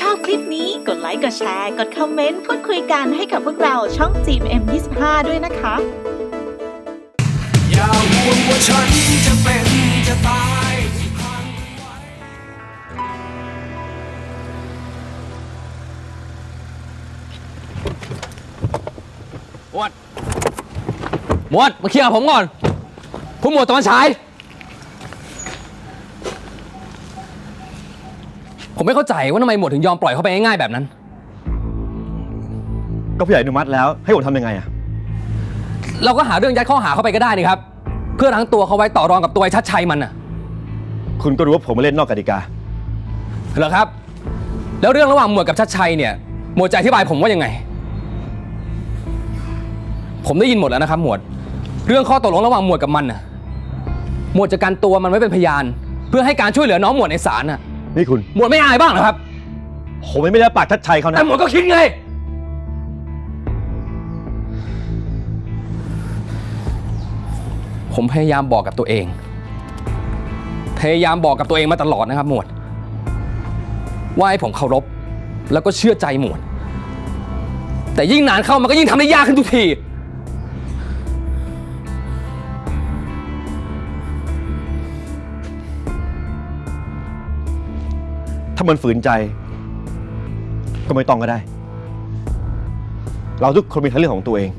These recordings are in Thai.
ชอบคลิปนี้กดไลค์ กดแชร์ กดคอมเมนต์ พูดคุยกันให้กับพวกเราช่อง GMM25 ด้วยนะคะ อย่าห่วงว่าฉันจะเป็นจะตายที่พันไว้ หมวด หมวด มาเคลียร์กับผมก่อนผู้หมวดตะวันฉาย ผมไม่เข้าใจว่าทำไมหมวดถึงยอมปล่อยเขาไปง่ายๆแบบนั้น ก็ผู้ใหญ่อนุมัติแล้วให้ผมทำยังไงอะเราก็หาเรื่องยัดข้อหาเข้าไปก็ได้นี่ครับ เพื่อทั้งตัวเขาไว้ต่อรองกับตัวไอ้ชัดชัยมันน่ะคุณก็รู้ว่าผมมาเล่นนอกกติกา เหรอครับ แล้วเรื่องระหว่างหมวดกับชัดชัยเนี่ย หมวดจะอธิบายผมว่ายังไง ผมได้ยินหมดแล้วนะครับ หมวด เรื่องข้อตกลงระหว่างหมวดกับมันน่ะ หมวดจะกันตัวมันไว้เป็นพยาน เพื่อให้การช่วยเหลือน้องหมวดในศาลน่ะ นี่คุณ หมวดไม่อายบ้างเหรอครับ ผมไม่ได้ปากทัดชัยเขานะ แต่หมวดก็คิดไง ผมพยายามบอกกับตัวเอง พยายามบอกกับตัวเองมาตลอดนะครับ หมวด ว่าให้ผมเคารพ แล้วก็เชื่อใจหมวด แต่ยิ่งนานเข้ามันก็ยิ่งทำได้ยากขึ้นทุกที ถ้ามันฝืนใจ ก็ไม่ต้องก็ได้ เราทุกคนมีทางเลือกของตัวเอง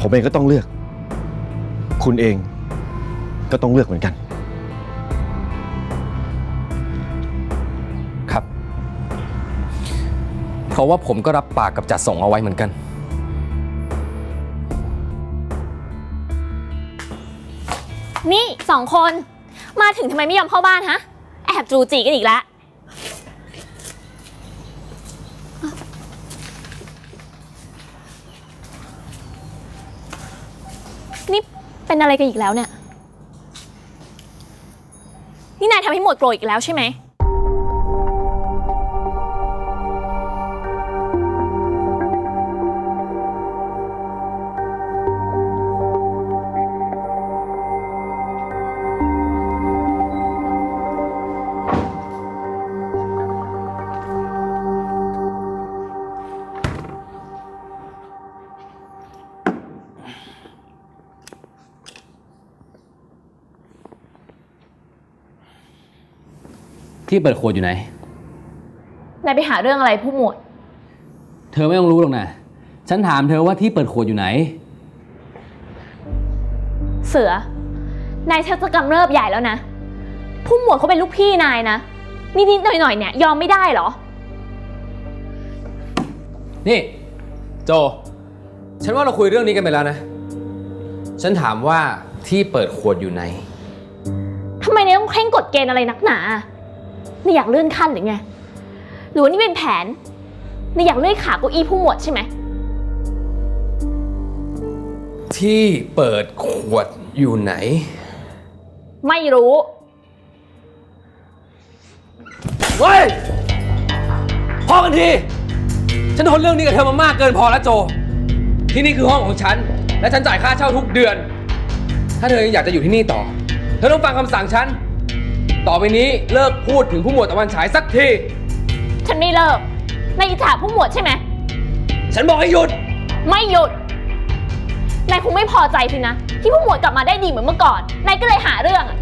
ผมเองก็ต้องเลือก คุณเองก็ต้องเลือกเหมือนกัน ครับ เพราะว่าผมก็รับปากกับจัดส่งเอาไว้เหมือนกัน นี่สองคน มาถึงทำไมไม่ยอมเข้าบ้านฮะแอบจูจีกันอีกแล้วนี่เป็นอะไรกันอีกแล้วเนี่ย นี่นายทำให้หมวดโกรธอีกแล้วใช่ไหม ที่เปิดขวดอยู่ไหน นายไปหาเรื่องอะไรผู้หมวด เธอไม่ต้องรู้หรอกนะ ฉันถามเธอว่าที่เปิดขวดอยู่ไหน เสือ นายชักจะกำเริบใหญ่แล้วนะ ผู้หมวดเขาเป็นลูกพี่นายนะ นิดๆหน่อยๆเนี่ยยอมไม่ได้เหรอ นี่โจ ฉันว่าเราคุยเรื่องนี้กันไปแล้วนะ ฉันถามว่าที่เปิดขวดอยู่ไหน ทำไมนายต้องเคร่งกฎเกณฑ์อะไรนักหนา นายอยากเลื่อนขั้นหรือไง หรือว่านี่เป็นแผนนายอยากเลื่อนขาเก้าอี้ผู้หมวดใช่ไหม ที่เปิดขวดอยู่ไหน ไม่รู้ เฮ้ย พอกันที ฉันทนเรื่องนี้กับเธอมามากเกินพอแล้วโจ ที่นี่คือห้องของฉัน และฉันจ่ายค่าเช่าทุกเดือน ถ้าเธอยังอยากจะอยู่ที่นี่ต่อ เธอต้องฟังคำสั่งฉัน ต่อไปนี้เลิกพูดถึงผู้หมวดตะวันฉายสักที ฉันไม่เลิกนายอิจฉาผู้หมวดใช่ไหม ฉันบอกให้หยุด ไม่หยุด นายคงไม่พอใจสินะ ที่ผู้หมวดกลับมาได้ดีเหมือนเมื่อก่อน นายก็เลยหาเรื่องอะ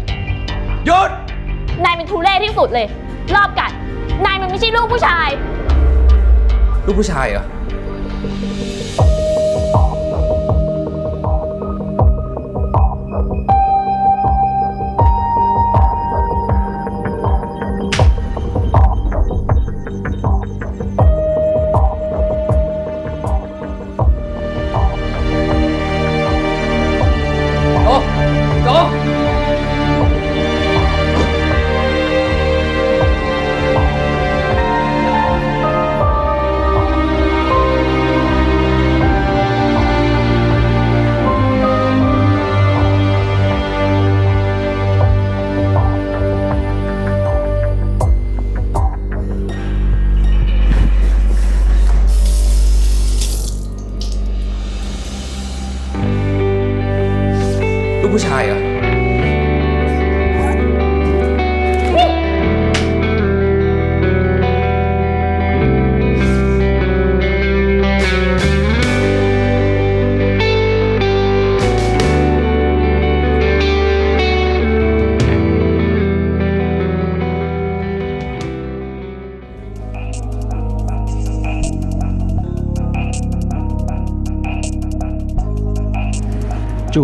หยุด นายเป็นทุเรศที่สุดเลย รอบกัด นายมันไม่ใช่ลูกผู้ชาย ลูกผู้ชายเหรอ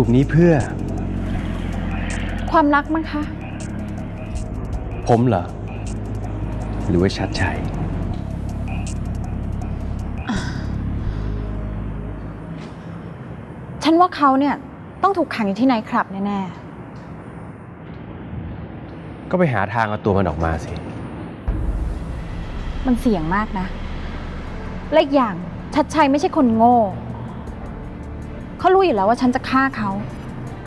จูบนี้เพื่อ ความรักมั้งคะ ผมเหรอ หรือว่าชัดชัย ฉันว่าเขาเนี่ยต้องถูกขังอยู่ที่ไนท์คลับแน่ก็ไปหาทางเอาตัวมันออกมาสิ ๆ มันเสี่ยงมากนะ และอีกอย่างชัดชัยไม่ใช่คนโง่ เขารู้อยู่แล้วว่าฉันจะฆ่าเขา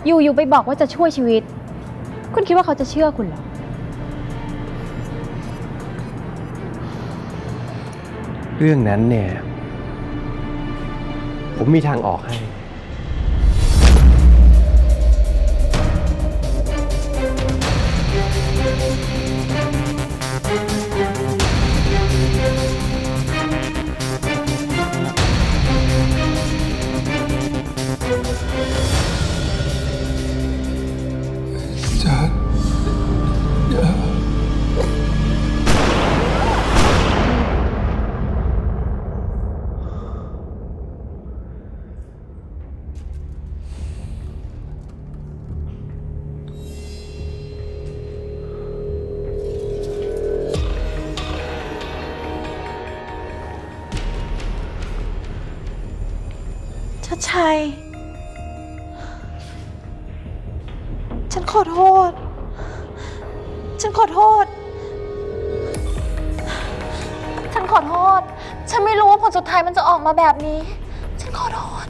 อยู่ๆไปบอกว่าจะช่วยชีวิต คุณคิดว่าเขาจะเชื่อคุณเหรอ เรื่องนั้นเนี่ย ผมมีทางออกให้ ฉันขอโทษ ฉันขอโทษ ฉันขอโทษ ฉันไม่รู้ว่าผลสุดท้ายมันจะออกมาแบบนี้ ฉันขอโทษ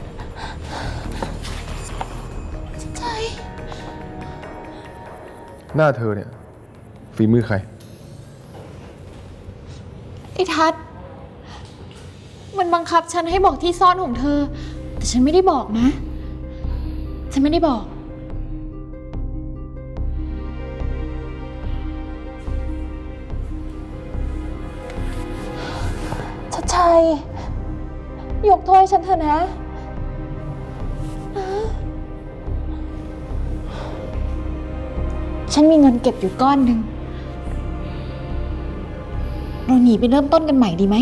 ใจ หน้าเธอเนี่ย ฝีมือใคร ไอ้ทัศน์มันบังคับฉันให้บอกที่ซ่อนของเธอ แต่ฉันไม่ได้บอกนะ ฉันไม่ได้บอก ชัดชัย ยกโทษให้ฉันเถอะนะ ฉันมีเงินเก็บอยู่ก้อนหนึ่ง เราหนีไปเริ่มต้นกันใหม่ดีไหม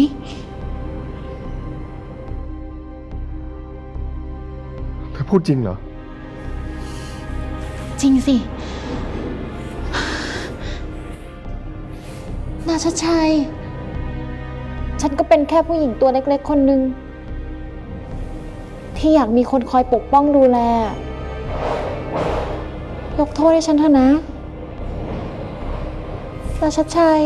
พูดจริงเหรอ จริงสิ นาชชัย ฉันก็เป็นแค่ผู้หญิงตัวเล็กๆ คนหนึ่งที่อยากมีคนคอยปกป้องดูแล ยกโทษให้ฉันเถอะนะนาชชัย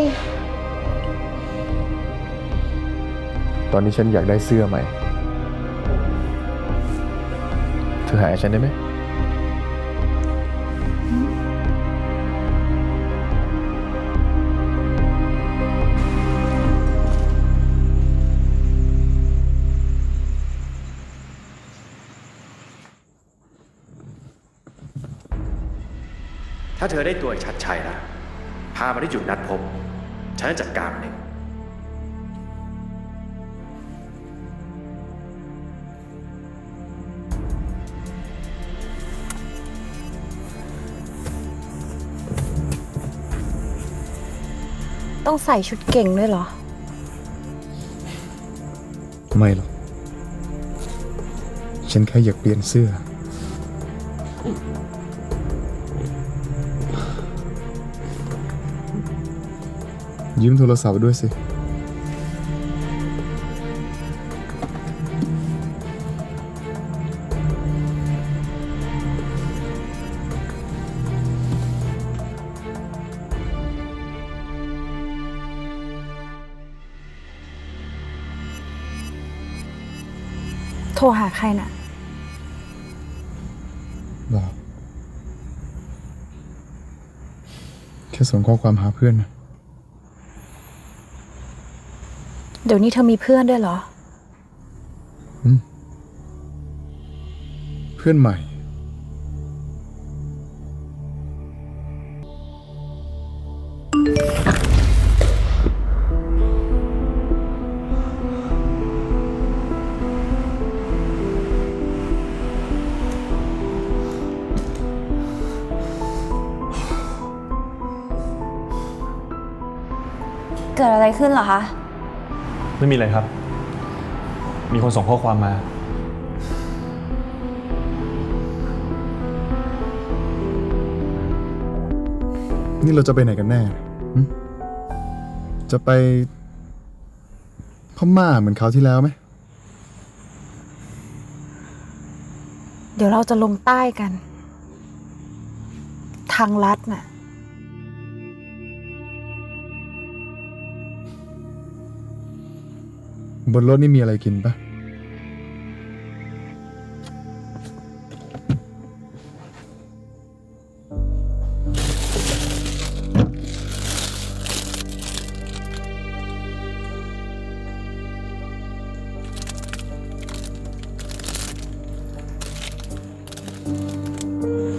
ตอนนี้ฉันอยากได้เสื้อใหม่ หาให้ฉันได้ไหมถ้าเธอได้ตัวชัดชัยนะ พามาที่จุดนัดพบ ฉันจะจัดการเอง ต้องใส่ชุดเก่งด้วยเหรอ ไม่หรอก ฉันแค่อยากเปลี่ยนเสื้อ ยืมโทรศัพท์ด้วยสิ ทรหาใครน่ะบอกแค่ส่งข้อความหาเพื่อนนะเดี๋ยวนี้เธอมีเพื่อนด้วยเหรอ เพื่อนใหม่ ขึ้นเหรอคะ ไม่มีอะไรครับ มีคนส่งข้อความมา นี่เราจะไปไหนกันแน่ จะไปพม่าเหมือนคราวที่แล้วไหม เดี๋ยวเราจะลงใต้กัน ทางลัดน่ะ บนรถนี่มีอะไรกินปะ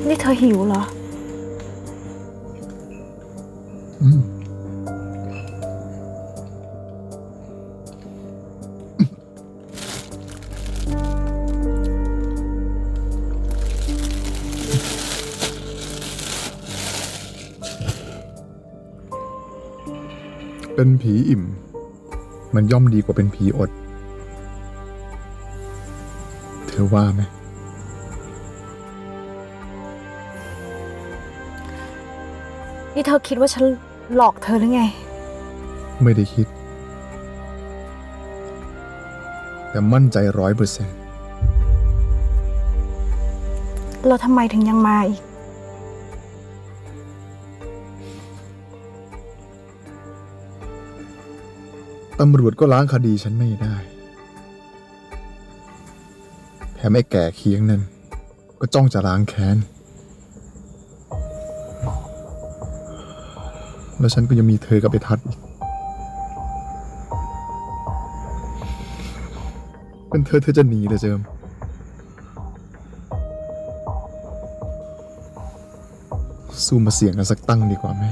นี่เธอหิวเหรอ เป็นผีอิ่ม มันย่อมดีกว่าเป็นผีอด เธอว่าไหม นี่เธอคิดว่าฉันหลอกเธอหรือไง ไม่ได้คิด แต่มั่นใจร้อยเปอร์เซ็นต์เราทำไมถึงยังมาอีก ตำรวจก็ล้างคดีฉันไม่ได้แถมไอ้แก่เคียงนั่นก็จ้องจะล้างแค้น แล้วฉันก็ยังมีเธอกับไอ้ทัดอีกเป็นเธอเธอจะหนีเลยเจิม สู้มาเสี่ยงกันสักตั้งดีกว่าไหม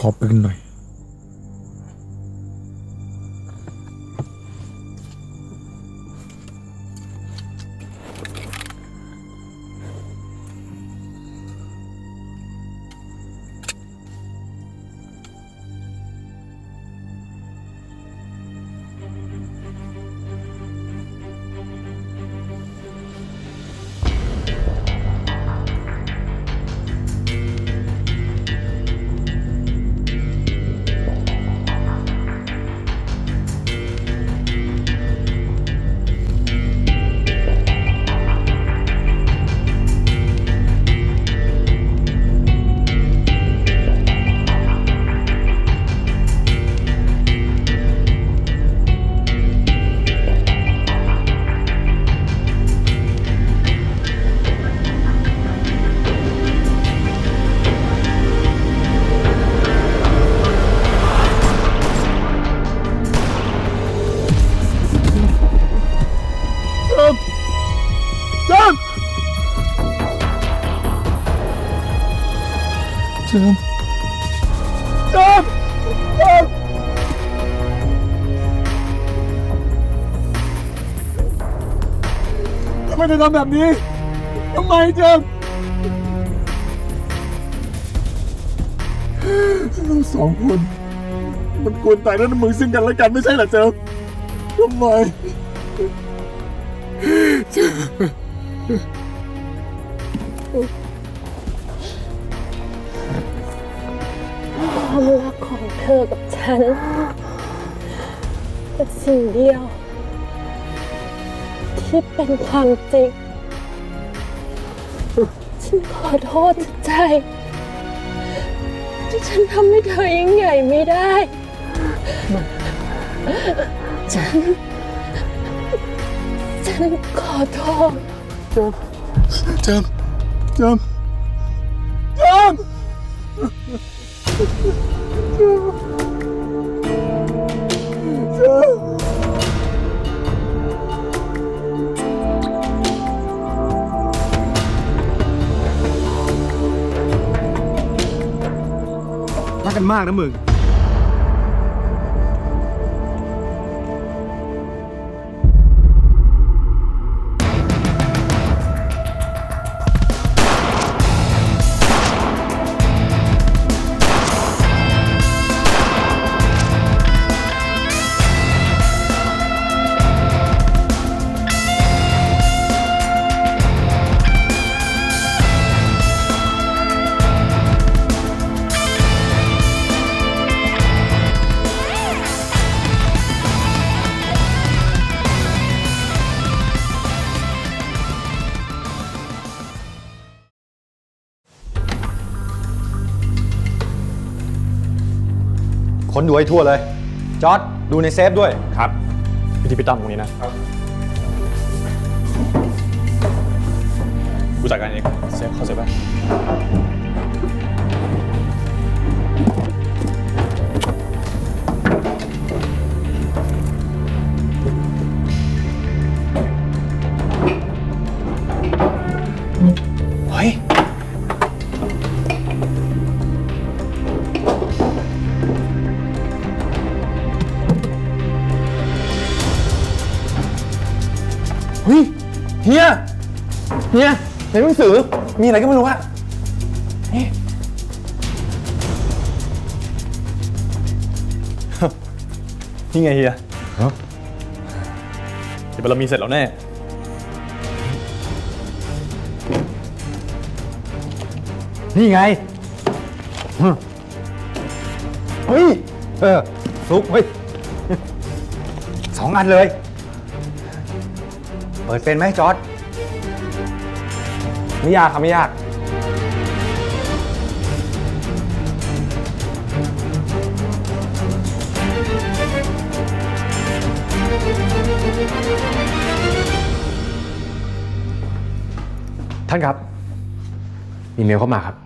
ขอปืนหน่อย ไมถึงทำแบบนี้ทำไมเจมเราสองคน มันควรตายด้วยน้ำมือซึ่งกันและกันไม่ใช่เหรอเจมทำไมความรักของเธอกับฉันเป็นสิ่งเดียว ที่เป็นความจริง ฉันขอโทษจากใจ ที่ฉันทำให้เธอยิ่งใหญ่ไม่ได้ ฉัน ฉันขอโทษ เจิมเจิมเจิมเจิม กันมากนะมึง ค้นดูให้ทั่วเลย จอร์ดดูในเซฟด้วย ครับพิธีพิตั้มตรงนี้นะกูจัดการเองเซฟเข้าเซฟไป ในหนังสือมีอะไรก็ไม่รู้อะนี่นี่ไงเฮียเดี๋ยวเรามีเสร็จแล้วแน่ นี่ไงอืมเฮ้ย เออฟลุกเฮ้ยสองอันเลย เปิดเป็นไหมจอร์ด ไม่ยากครับไม่ยาก ท่านครับ มีเมลเข้ามาครับ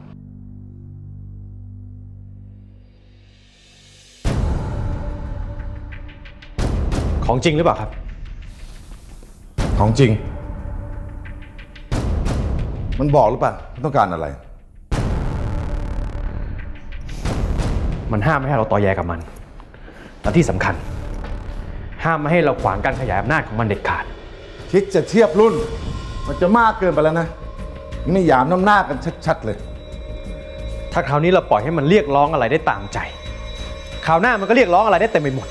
ของจริงหรือเปล่าครับ ของจริง มันบอกหรือเปล่ามันต้องการอะไร มันห้ามไม่ให้เราต่อแยกับมัน และที่สำคัญ ห้ามไม่ให้เราขวางการขยายอำนาจของมันเด็ดขาด คิดจะเทียบรุ่น มันจะมากเกินไปแล้วนะนี่หยามน้ำหน้ากันชัด ๆ เลย ถ้าคราวนี้เราปล่อยให้มันเรียกร้องอะไรได้ตามใจ คราวหน้ามันก็เรียกร้องอะไรได้เต็มไปหมด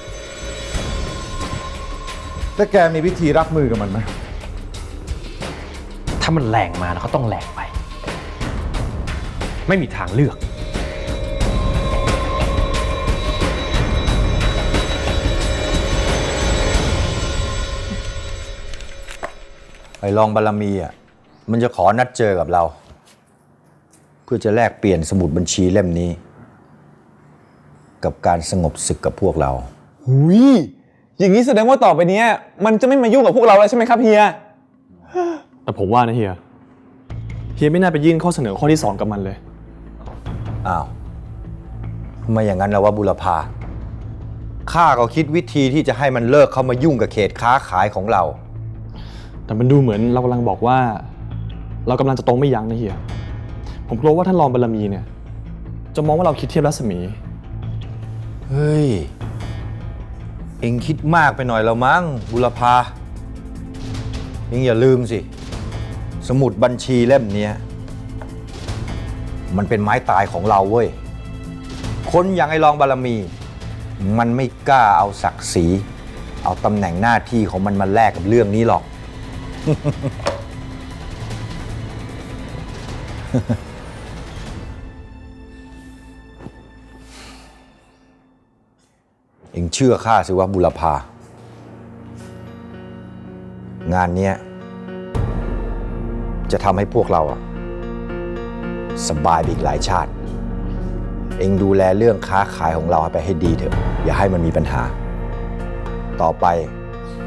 แต่แกมีวิธีรับมือกับมันไหม ถ้ามันแรงมาแล้วก็ต้องแรงไป ไม่มีทางเลือก ไอ้รองบารมีอะมันจะขอนัดเจอกับเรา เพื่อจะแลกเปลี่ยนสมุดบัญชีเล่มนี้ กับการสงบศึกกับพวกเรา หุยอย่างนี้แสดงว่าต่อไปเนี้ย มันจะไม่มายุ่งกับพวกเราแล้วใช่ไหมครับเฮีย แต่ผมว่านะเฮีย เฮียไม่น่าไปยื่นข้อเสนอข้อที่สองกับมันเลย อ้าวทำไมอย่างนั้นแล้วว่าบุรพาข้าก็คิดวิธีที่จะให้มันเลิกเข้ามายุ่งกับเขตค้าขายของเรา แต่มันดูเหมือนเรากำลังบอกว่า เรากำลังจะโตไม่ยั้งนะเฮีย ผมกลัวว่าท่านรองบารมีเนี่ย จะมองว่าเราคิดเทียบรัศมี เฮ้ย เองคิดมากไปหน่อยแล้วมั้งบุรพาเองอย่าลืมสิ สมุดบัญชีเล่มเนี้ยมันเป็นไม้ตายของเราเว้ย คนอย่างไอ้รองบารมี มันไม่กล้าเอาศักดิ์ศรี เอาตำแหน่งหน้าที่ของมันมาแลกกับเรื่องนี้หรอก เองเชื่อข้าสิว่าบุรพา งานเนี้ย จะทำให้พวกเราอะสบายไปอีกหลายชาติ เองดูแลเรื่องค้าขายของเราไปให้ดีเถอะ อย่าให้มันมีปัญหา ต่อไป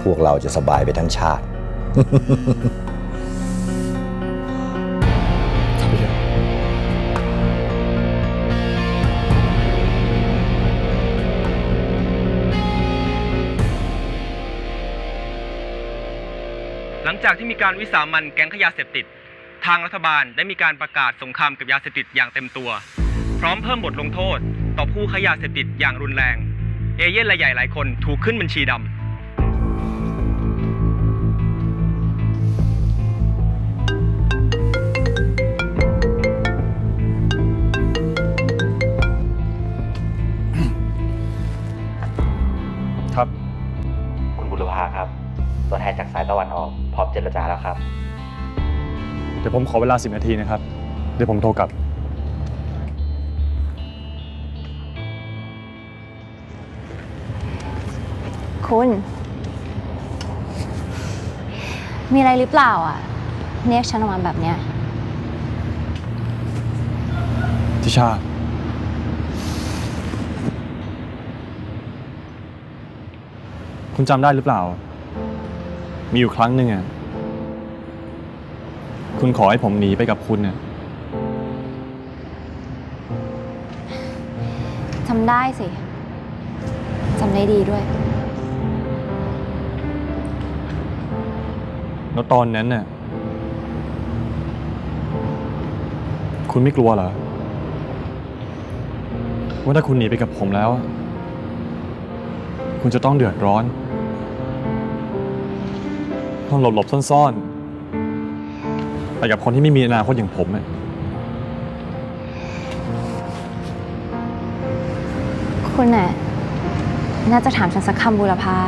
พวกเราจะสบายไปทั้งชาติ จากที่มีการวิสามันแก๊งขยะเสพติด ทางรัฐบาลได้มีการประกาศสงครามกับยาเสพติดอย่างเต็มตัว พร้อมเพิ่มบทลงโทษ ต่อผู้ขยยาเสพติดอย่างรุนแรง เอเย่นรายใหญ่หลายคนถูกขึ้นบัญชีดำครับ คุณบุรพาครับ ตัวแทนจากสายตะวันออก พร้อมเจรจาแล้วครับ เดี๋ยวผมขอเวลาสิบนาทีนะครับ เดี๋ยวผมโทรกลับ คุณ มีอะไรหรือเปล่าอะ เรียกฉันออกมาแบบเนี้ย ทิชา คุณจำได้หรือเปล่า มีอยู่ครั้งหนึ่งอะ คุณขอให้ผมหนีไปกับคุณเนี่ยจำได้สิ จำได้ดีด้วย แล้วตอนนั้นน่ะ คุณไม่กลัวเหรอ ว่าถ้าคุณหนีไปกับผมแล้ว คุณจะต้องเดือดร้อน ต้องหลบหลบๆซ่อนๆ ไปกับคนที่ไม่มีอนาคตอย่างผมอะคุณน่ะน่าจะถามฉันสักคำบุรพา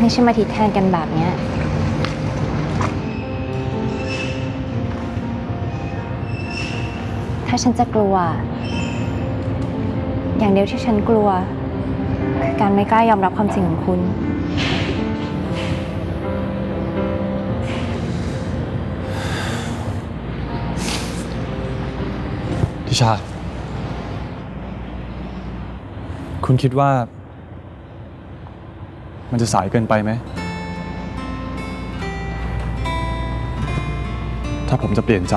ไม่ใช่มาทิดแทนกันแบบเนี้ย ถ้าฉันจะกลัว อย่างเดียวที่ฉันกลัว การไม่กล้ายอมรับความจริงของคุณ ทิชา คุณคิดว่า มันจะสายเกินไปไหม ถ้าผมจะเปลี่ยนใจ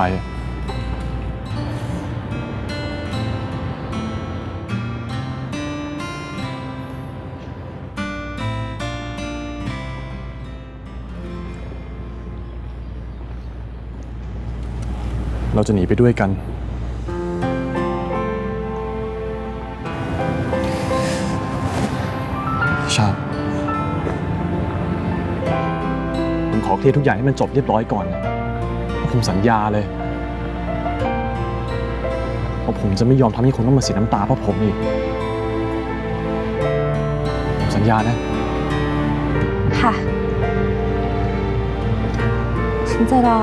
เราจะหนีไปด้วยกัน ชาผมขอเคลียร์ทุกอย่างให้มันจบเรียบร้อยก่อนนะผมสัญญาเลยว่าผมจะไม่ยอมทำให้คุณต้องมาเสียน้ำตาเพราะผมอีกผมสัญญานะ ค่ะ ฉันจะรอ